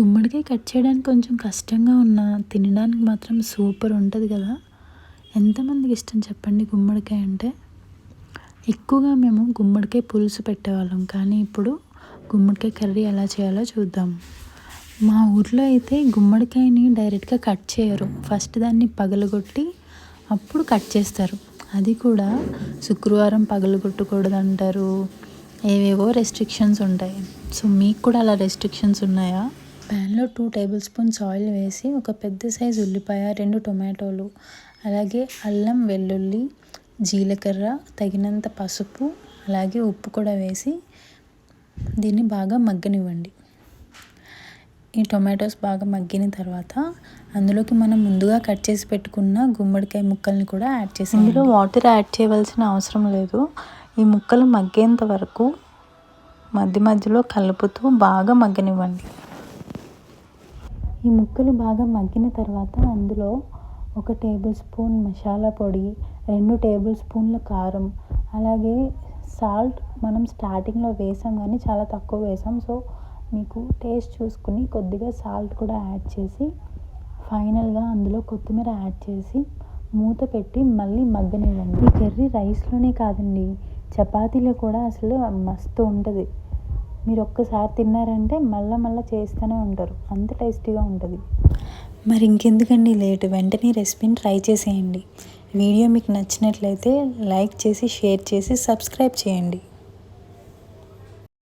గుమ్మడికాయ కట్ చేయడానికి కొంచెం కష్టంగా ఉన్నా తినడానికి మాత్రం సూపర్ ఉంటుంది కదా. ఎంతమందికి ఇష్టం చెప్పండి గుమ్మడికాయ అంటే? ఎక్కువగా మేము గుమ్మడికాయ పులుసు పెట్టేవాళ్ళం. కానీ ఇప్పుడు గుమ్మడికాయ కర్రీ ఎలా చేయాలో చూద్దాం. మా ఊర్లో అయితే గుమ్మడికాయని డైరెక్ట్గా కట్ చేయరు. ఫస్ట్ దాన్ని పగలగొట్టి అప్పుడు కట్ చేస్తారు. అది కూడా శుక్రవారం పగలగొట్టకూడదు అంటారు ఏవేవో రెస్ట్రిక్షన్స్ ఉంటాయి. సో మీకు కూడా అలా రెస్ట్రిక్షన్స్ ఉన్నాయా? ప్యాన్లో టూ టేబుల్ స్పూన్స్ ఆయిల్ వేసి ఒక పెద్ద సైజు ఉల్లిపాయ రెండు టొమాటోలు అలాగే అల్లం వెల్లుల్లి జీలకర్ర తగినంత పసుపు అలాగే ఉప్పు కూడా వేసి దీన్ని బాగా మగ్గనివ్వండి. ఈ టొమాటోస్ బాగా మగ్గిన తర్వాత అందులోకి మనం ముందుగా కట్ చేసి పెట్టుకున్న గుమ్మడికాయ ముక్కల్ని కూడా యాడ్ చేసి ఇందులో వాటర్ యాడ్ చేయవలసిన అవసరం లేదు. ఈ ముక్కలు మగ్గేంత వరకు మధ్య మధ్యలో కలుపుతూ బాగా మగ్గనివ్వండి. ఈ ముక్కలు బాగా మగ్గిన తర్వాత అందులో ఒక టేబుల్ స్పూన్ మసాలా పొడి రెండు టేబుల్ స్పూన్ల కారం అలాగే సాల్ట్ మనం స్టార్టింగ్లో వేసాం కానీ చాలా తక్కువ వేసాం. సో మీకు టేస్ట్ చూసుకుని కొద్దిగా సాల్ట్ కూడా యాడ్ చేసి ఫైనల్గా అందులో కొత్తిమీర యాడ్ చేసి మూత పెట్టి మళ్ళీ మగ్గనివ్వండి. ఈ కర్రీ రైస్లోనే కాదండి చపాతీలో కూడా అసలు మస్తు ఉంటుంది. మీరు ఒక్కసారి తిన్నారంటే మళ్ళీ మళ్ళీ చేస్తూనే ఉంటారు. అంత టేస్టీగా ఉంటుంది. మరి ఇంకెందుకండి లేట్? వెంటనే రెసిపీని ట్రై చేసేయండి. వీడియో మీకు నచ్చినట్లయితే లైక్ చేసి షేర్ చేసి సబ్స్క్రైబ్ చేయండి.